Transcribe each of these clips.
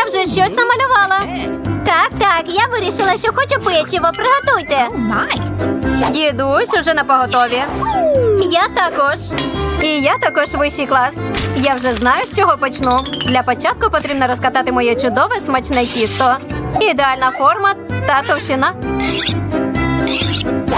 я вже щось намалювала. Так, так, я вирішила, що хочу печиво. Приготуйте. Дідусь уже на поготові. Я також. І я також вищий клас. Я вже знаю, з чого почну. Для початку потрібно розкатати моє чудове смачне тісто. Ідеальна форма та товщина.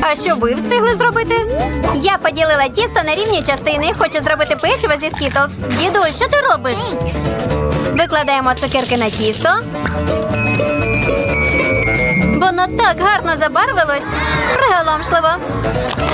А що ви встигли зробити? Я поділила тісто на рівні частини. Хочу зробити печиво зі скітлс. Діду, що ти робиш? Викладаємо цукерки на тісто. Воно так гарно забарвилось. Приголомшливо.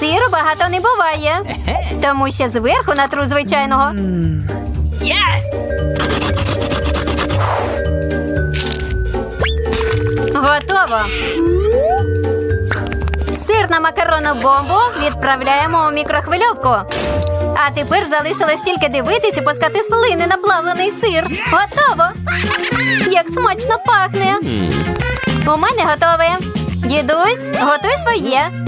Сиру багато не буває, тому що зверху натру звичайного. Готово. Сир на макаронну бомбу відправляємо у мікрохвильовку. А тепер залишилось тільки дивитись і пускати слини на плавлений сир. Готово! Як смачно пахне! У мене готове. Дідусь, готуй своє.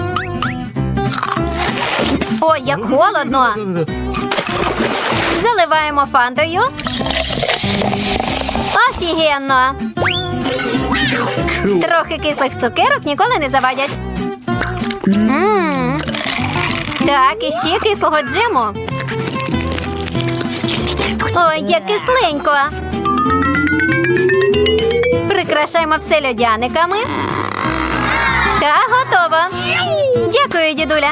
Ой, як холодно. Заливаємо фантою. Офігенно. Трохи кислих цукерок ніколи не завадять. Мм. Так, і ще кислого джему. Ой, як кисленько. Прикрашаємо все льодяниками. Та готово. Дякую, дідуля.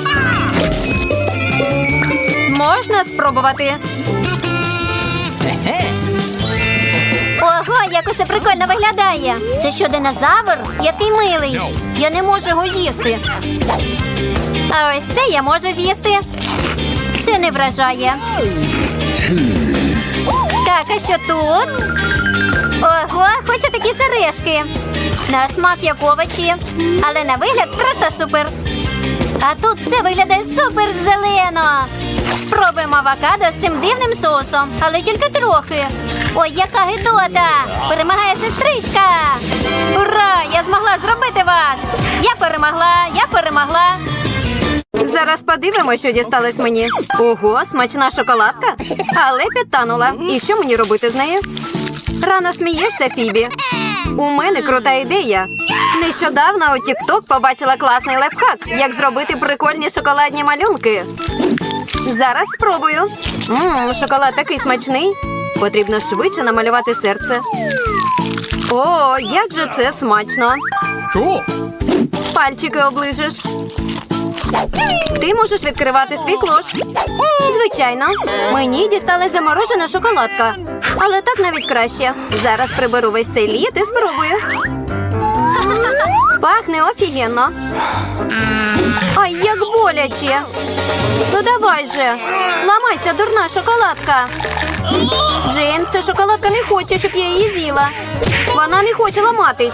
Можна спробувати. Ого, як усе прикольно виглядає. Це що, динозавр? Який милий. Я не можу його з'їсти. А ось це я можу з'їсти. Це не вражає. Так, а що тут? Ого, хочу такі сережки. На смак як овочі, але на вигляд просто супер. А тут все виглядає супер зелено. Спробуємо авокадо з цим дивним соусом, але тільки трохи. Ой, яка гидота! Перемагає сестричка! Ура! Я змогла зробити вас! Я перемогла, я перемогла. Зараз подивимося, що дісталось мені. Ого, смачна шоколадка, але підтанула. І що мені робити з нею? Рано смієшся, Фібі. У мене крута ідея. Нещодавно у TikTok побачила класний лайфхак, як зробити прикольні шоколадні малюнки. Зараз спробую. Мм, шоколад такий смачний. Потрібно швидше намалювати серце. О, як же це смачно! Пальчики оближеш. Ти можеш відкривати свій клош. Звичайно, мені дісталась заморожена шоколадка. Але так навіть краще. Зараз приберу весь цей лід і спробую. Пахне офігенно. Ай, як боляче. Ну давай же. Ламайся, дурна шоколадка. Джейн, ця шоколадка не хоче, щоб я її з'їла. Вона не хоче ламатись.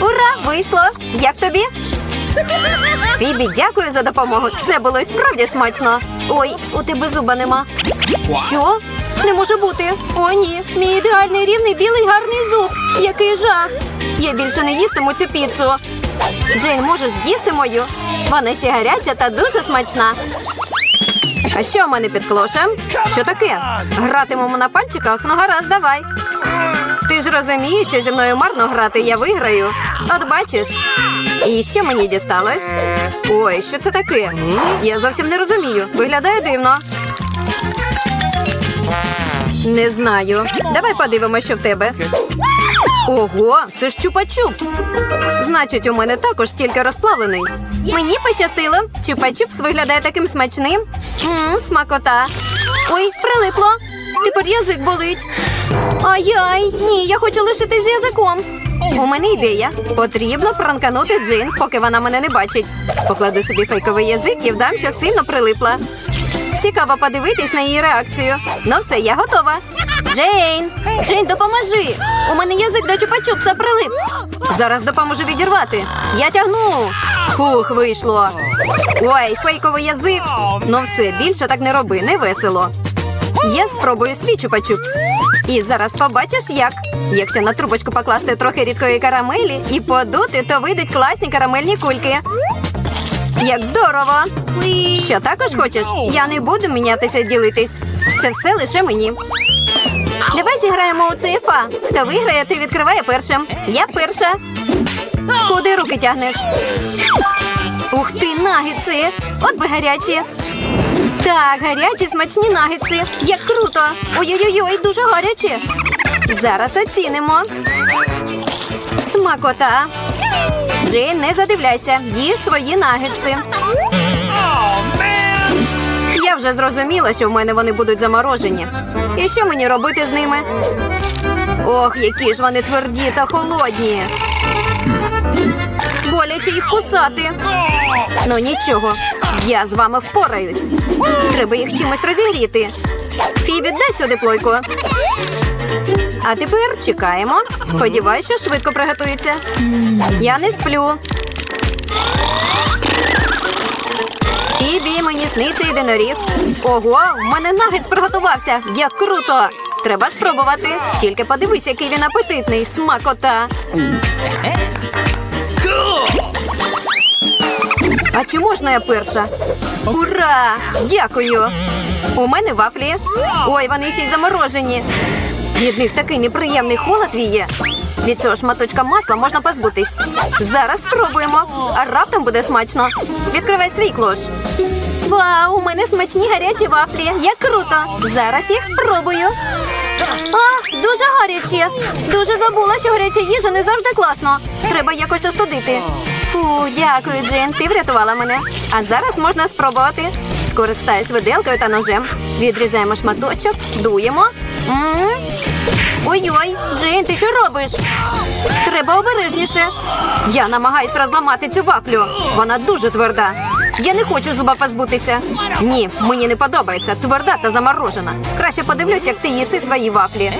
Ура! Вийшло! Як тобі? Фібі, дякую за допомогу. Це було справді смачно. Ой, у тебе зуба нема. Що? Не може бути. О, ні. Мій ідеальний рівний білий гарний зуб. Який жах. Я більше не їстиму цю піцу. Джейн, можеш з'їсти мою? Вона ще гаряча та дуже смачна. А що в мене під клошем? Що таке? Гратимемо на пальчиках? Ну гаразд, давай. Ти ж розумієш, що зі мною марно грати, я виграю. От бачиш. І що мені дісталось? Ой, що це таке? Я зовсім не розумію. Виглядає дивно. Не знаю. Давай подивимося, що в тебе. Ого, це ж чупа-чупс. Значить, у мене також тільки розплавлений. Мені пощастило. Чупа-чупс виглядає таким смачним. Мм, смакота. Ой, прилипло. Тепер язик болить. Ай-яй, ні, я хочу лишити з язиком. У мене ідея. Потрібно пранканути Джин, поки вона мене не бачить. Покладу собі фейковий язик і вдам, що сильно прилипла. Цікаво подивитись на її реакцію. Ну все, я готова. Джейн! Джейн, допоможи! У мене язик до чупа-чупса прилип. Зараз допоможу відірвати. Я тягну. Фух, вийшло. Ой, фейковий язик. Ну все, більше так не роби, не весело. Я спробую свій чупа-чупс. І зараз побачиш, як. Якщо на трубочку покласти трохи рідкої карамелі і подути, то вийдуть класні карамельні кульки. Як здорово! Що також хочеш? Я не буду мінятися ділитись. Це все лише мені. Давай зіграємо у ЦФА. Хто виграє, ти відкриває першим. Я перша. Куди руки тягнеш? Ух ти, нагетси! От би гарячі. Так, гарячі смачні нагетси. Як круто! Ой-ой-ой, дуже гарячі. Зараз оцінимо. Смакота. Джейн, не задивляйся, їж свої нагетси. Я вже зрозуміла, що в мене вони будуть заморожені. І що мені робити з ними? Ох, які ж вони тверді та холодні. Боляче їх кусати. Ну нічого, я з вами впораюсь. Треба їх чимось розігріти. Фібі, дай сюди плойку. А тепер чекаємо. Сподіваюсь, що швидко приготується. Я не сплю. Фібі, мені сниться єдиноріг. Ого, в мене нагець приготувався. Як круто! Треба спробувати. Тільки подивись, який він апетитний. Смакота. А чи можна я перша? Ура! Дякую! У мене вафлі. Ой, вони ще й заморожені. Від них такий неприємний холод віє. Від цього шматочка масла можна позбутись. Зараз спробуємо, а раптом буде смачно. Відкривай свій клош. Вау, у мене смачні гарячі вафлі. Як круто! Зараз їх спробую. А, дуже гарячі. Дуже забула, що гаряча їжа не завжди класно. Треба якось остудити. Фу, дякую, Джейн. Ти врятувала мене. А зараз можна спробувати. Скористаюсь виделкою та ножем. Відрізаємо шматочок, дуємо. М. Ой-ой, Джейн, ти що робиш? Треба обережніше. Я намагаюсь розламати цю вафлю. Вона дуже тверда. Я не хочу зуба позбутися. Ні, мені не подобається. Тверда та заморожена. Краще подивлюсь, як ти їси свої вафлі.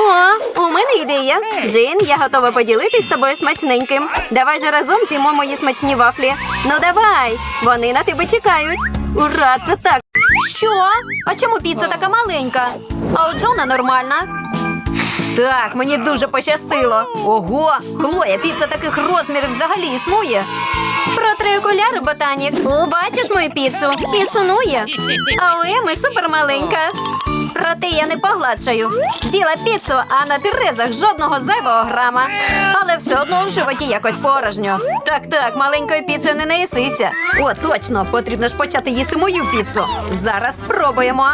О, у мене ідея. Джейн, я готова поділитись з тобою смачненьким. Давай же разом з'їмо мої смачні вафлі. Ну давай, вони на тебе чекають. Ура, це так. Що? А чому піца така маленька? А у Джона нормальна. Так, мені дуже пощастило. Ого, Хлоя, піца таких розмірів взагалі існує. Протри окуляри, ботанік. Бачиш мою піцу? Існує. А у Еми супермаленька. Проте я не погладшаю. З'їла піцу, а на терезах жодного зайвого грама. Але все одно в животі якось порожньо. Так, так, маленькою піцею не наїсися. О, точно, потрібно ж почати їсти мою піцу. Зараз спробуємо.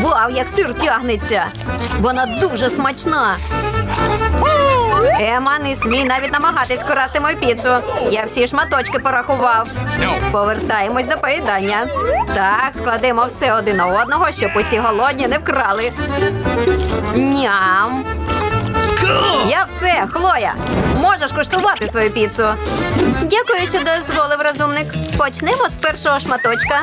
Вау, як сир тягнеться! Вона дуже смачна. Ема, не смій навіть намагатись красти мою піцу. Я всі шматочки порахував. Повертаємось до поїдання. Так, складемо все один на одного, щоб усі голодні не вкрали. Ням. Я все, Хлоя. Можеш куштувати свою піцу. Дякую, що дозволив розумник. Почнемо з першого шматочка.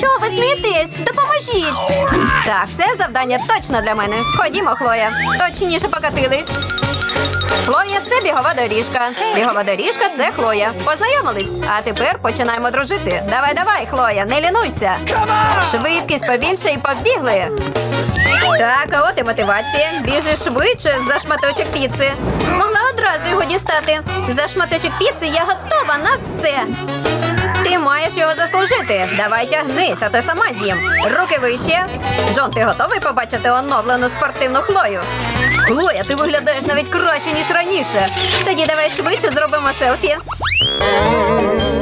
Чого ви смієтесь? Допоможіть! Так, це завдання точно для мене. Ходімо, Хлоя. Точніше покатились. Хлоя це бігова доріжка. Бігова доріжка це Хлоя. Познайомились. А тепер починаємо дружити. Давай, давай, Хлоя, не лінуйся. Швидкість побільше і побігли. Так, а от і мотивація. Біжи швидше за шматочок піци. Могла одразу його дістати. За шматочок піци я готова на все. Ти маєш його заслужити. Давай тягнись, а то сама з'їм. Руки вище. Джон, ти готовий побачити оновлену спортивну хлою? Хлоя, ти виглядаєш навіть краще, ніж раніше. Тоді давай швидше зробимо селфі.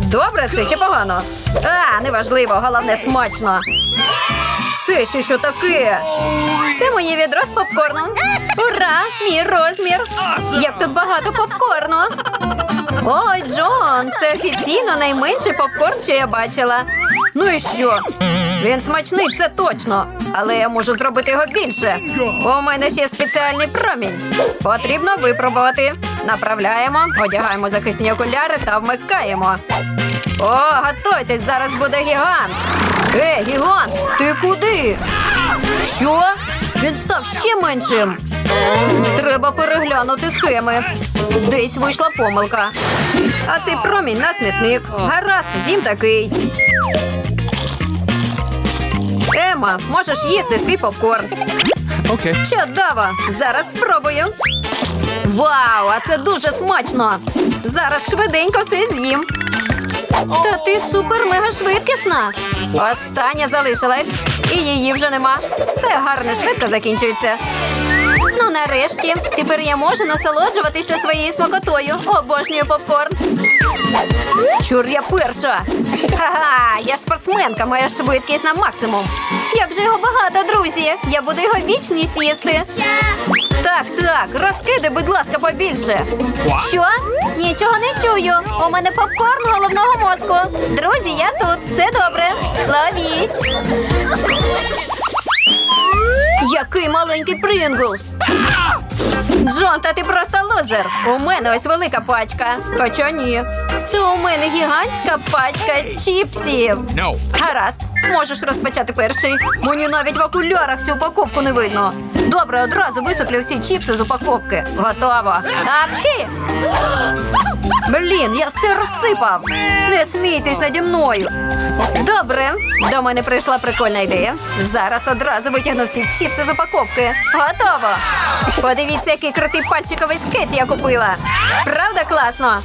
Добре це чи погано? А, неважливо, головне смачно. Це ще що таке? Це моє відро з попкорном. Ура! Мій розмір! Як тут багато попкорну. Ой, Джон, це офіційно найменший попкорн, що я бачила. Ну і що? Він смачний, це точно. Але я можу зробити його більше. У мене ще спеціальний промінь. Потрібно випробувати. Направляємо, одягаємо захисні окуляри та вмикаємо. О, готуйтесь, зараз буде гігант. Е, гігант, ти куди? Що? Він став ще меншим. Треба переглянути схеми. Десь вийшла помилка. А цей промінь на смітник. Гаразд, зім такий. Ема, можеш їсти свій попкорн. Okay. Чудово! Зараз спробую. Вау, а це дуже смачно! Зараз швиденько все з'їм. Та ти супер мега швидкісна. Остання залишилась. І її вже нема. Все гарно, швидко закінчується. Ну, нарешті, тепер я можу насолоджуватися своєю смакотою. Обожнюю попкорн. Чур я перша. Ха-ха, я ж спортсменка, моя швидкість на максимум. Як же його багато, друзі! Я буду його вічність їсти. Так, так, розкиди, будь ласка, побільше. Що? Нічого не чую. У мене попкорн головного мозку. Друзі, я тут. Все добре. Ловіть. Який маленький Принглс. Джон, та ти просто лузер. У мене ось велика пачка. Хоча ні. Це у мене гігантська пачка чіпсів. No. Гаразд, можеш розпочати перший. Мені навіть в окулярах цю упаковку не видно. Добре, одразу висиплю всі чіпси з упаковки. Готово. Апчхі! Блін, я все розсипав. Не смійтесь наді мною. Добре, до мене прийшла прикольна ідея. Зараз одразу витягну всі чіпси з упаковки. Готово. Подивіться, який крутий пальчиковий скейт я купила. Правда класно?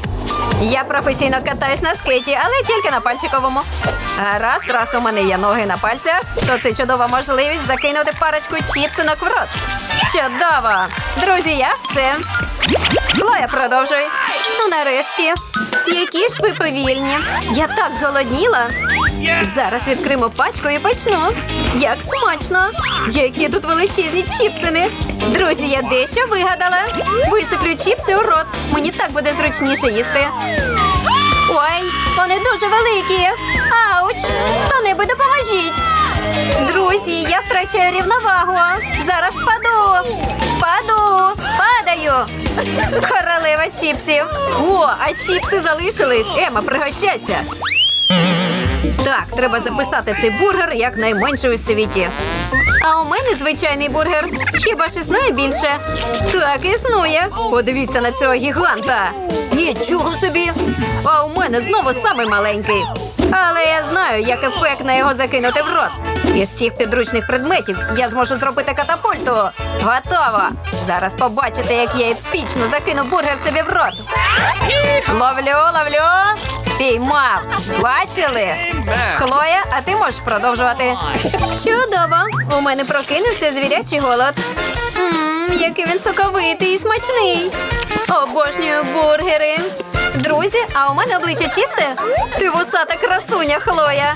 Я професійно катаюсь на скейті, але тільки на пальчиковому. Раз, раз у мене є ноги на пальцях, то це чудова можливість закинути парочку чіпсинок в рот. Чудово! Друзі, я все. Хлоя, продовжуй. Ну, нарешті. Які ж ви повільні. Я так зголодніла. Зараз відкримо пачку і почну. Як смачно! Які тут величезні чіпсини! Друзі, я дещо вигадала. Висиплю чіпси у рот. Мені так буде зручніше їсти. Ой, вони дуже великі. Ауч! Хто-небудь допоможіть. Друзі, я втрачаю рівновагу. Зараз впаду. Впаду. Падаю. Королева чіпсів. О, а чіпси залишились. Ема, пригощайся. Так, треба записати цей бургер як найменший у світі. А у мене звичайний бургер. Хіба ж існує більше? Так, існує. Подивіться на цього гіганта. Нічого собі. А у мене знову самий маленький. Але я знаю, як ефектно його закинути в рот. Із всіх підручних предметів я зможу зробити катапульту. Готово. Зараз побачите, як я епічно закину бургер собі в рот. Ловлю, ловлю. Піймав. Бачили? Хлоя, а ти можеш продовжувати. Чудово! У мене прокинувся звірячий голод. Ммм, який він соковитий і смачний. Обожнюю бургери. Друзі, а у мене обличчя чисте? Ти вусата красуня, Хлоя.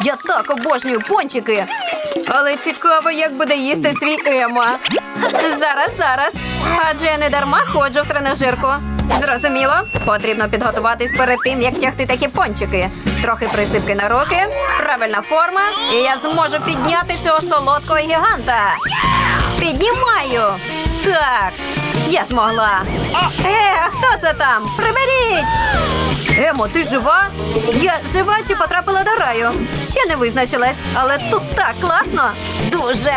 Я так обожнюю пончики. Але цікаво, як буде їсти свій Ема. Зараз, зараз. Адже я не дарма ходжу в тренажерку. Зрозуміло, потрібно підготуватись перед тим, як тягти такі пончики. Трохи присипки на руки, правильна форма, і я зможу підняти цього солодкого гіганта. Піднімаю. Так, я змогла. Е, хто це там? Приберіть! Емо, ти жива? Я жива чи потрапила до раю? Ще не визначилась, але тут так класно. Дуже.